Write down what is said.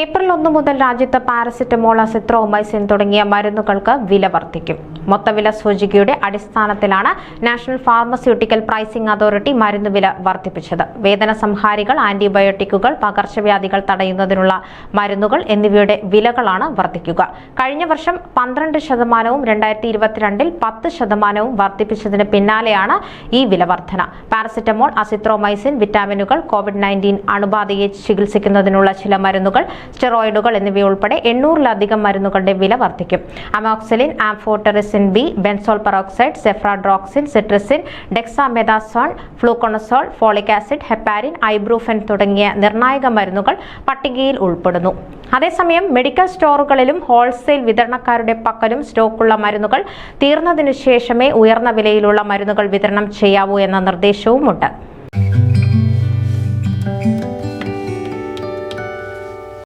April ഒന്ന് മുതൽ രാജ്യത്ത് പാരസെറ്റമോൾ അസിത്രോമൈസിൻ തുടങ്ങിയ മരുന്നുകൾക്ക് വില വർദ്ധിക്കും. മൊത്തവില സൂചികയുടെ അടിസ്ഥാനത്തിലാണ് നാഷണൽ ഫാർമസ്യൂട്ടിക്കൽ പ്രൈസിംഗ് അതോറിറ്റി മരുന്ന് വില വർദ്ധിപ്പിച്ചത്. വേദന സംഹാരികൾ ആന്റിബയോട്ടിക്കുകൾ പകർച്ചവ്യാധികൾ തടയുന്നതിനുള്ള മരുന്നുകൾ എന്നിവയുടെ വിലകളാണ് വർദ്ധിക്കുക. കഴിഞ്ഞ വർഷം പന്ത്രണ്ട് ശതമാനവും രണ്ടായിരത്തി ഇരുപത്തിരണ്ടിൽ പത്ത് ശതമാനവും വർദ്ധിപ്പിച്ചതിന് പിന്നാലെയാണ് ഈ വില വർധന. പാരസിറ്റമോൾ അസിത്രോമൈസിൻ വിറ്റാമിനുകൾ കോവിഡ് നയന്റീൻ അണുബാധയെ ചികിത്സിക്കുന്നതിനുള്ള ചില മരുന്നുകൾ സ്റ്റെറോയിഡുകൾ എന്നിവയുൾപ്പെടെ എണ്ണൂറിലധികം മരുന്നുകളുടെ വില വർദ്ധിക്കും. Amoxicillin amphotericin B benzoyl peroxide cefadroxil cetirizine dexamethasone fluconazole folic acid heparin ibuprofen തുടങ്ങിയ നിർണായക മരുന്നുകൾ പട്ടികയിൽ ഉൾപ്പെടുന്നു. അതേസമയം മെഡിക്കൽ സ്റ്റോറുകളിലും ഹോൾസെയിൽ വിതരണക്കാരുടെ പക്കലും സ്റ്റോക്കുള്ള മരുന്നുകൾ തീർന്നതിനു ശേഷമേ ഉയർന്ന വിലയിലുള്ള മരുന്നുകൾ വിതരണം ചെയ്യാവൂ എന്ന നിർദ്ദേശവുമുണ്ട്.